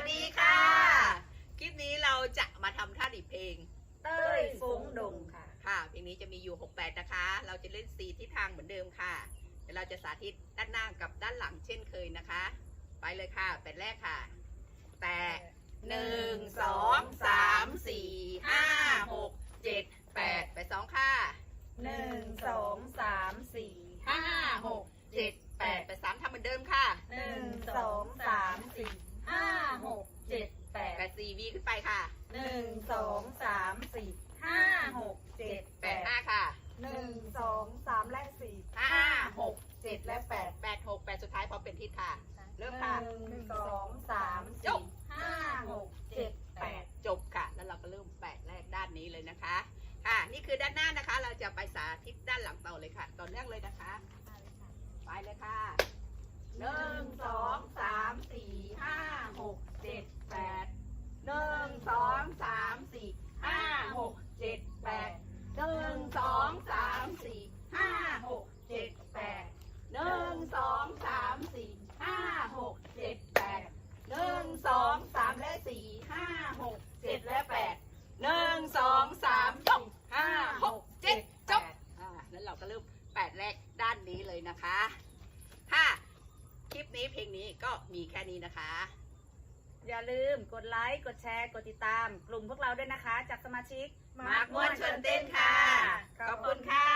สดีค่ะ คลิปนี้เราจะมาทำท่าดิบเพลง เต้ยฟุ้งดงค่ะ ค่ะ เพลงนี้จะมีอยู่ 68 นะคะ เราจะเล่นสีทิศทางเหมือนเดิมค่ะ เดี๋ยวเราจะสาธิตด้านหน้ากับด้านหลังเช่นเคยนะคะ ไปเลยค่ะแปดแรกค่ะ แปดหนึ่งสองสามสี่ห้าหกเจ็ดแปดแปดสองค่ะหนึ่งสองสามสี่ห้าหกเจ็ดแปดแปดสามทำเหมือนเดิมค่ะ หนึ่งสองสามสี่ห้าหกเจ็ดแปด แปด สี่วีขึ้นไปค่ะหนึ่งสองสามสี่ห้าหกเจ็ดแปแปดดห้าค่ะหนึ่งสองสามและสี่ห้าหกเจ็ดและแปดแปดหกแปดสุดท้ายพอเป็นทิศค่ะ เริ่มหค่ะนึ่งสองสามจสี่บ ห้าหกเจ็ดแปด จบค่ะ แล้วเราก็เริ่มแปดแรกด้านนี้เลยนะคะ ค่ะ นี่คือด้านหน้านะคะ เราจะไปสาธิตด้านหลังต่อเลยค่ะต่อเนื่องเลยนะคะ ไปเลยค่ะหนึ่งสองสามสี่ห้าหกเจ็ดแปดหนึ่งสองสามสี่ห้าหกเจ็ดแปดหนึ่งสองสามสี่ห้าหกเจ็ดแปดหนึ่งสองสามสี่ห้าหกเจ็ดแปดหนึ่งสองสามและสี่ห้าหกเจ็ดและแปดหนึ่งสองสามจบห้าหกเจ็ดจบ อ่าแล้วเราก็เริ่มแปดแรกด้า นนี้เลยนะคะค่ะคลิปนี้เพลงนี้ก็มีแค่นี้นะคะ อย่าลืมกดไลค์กดแชร์กดติดตาม กลุ่มพวกเราด้วยนะคะ จากสมาชิกมากม่วนชวนเต้นค่ะ ขอบคุณค่ะ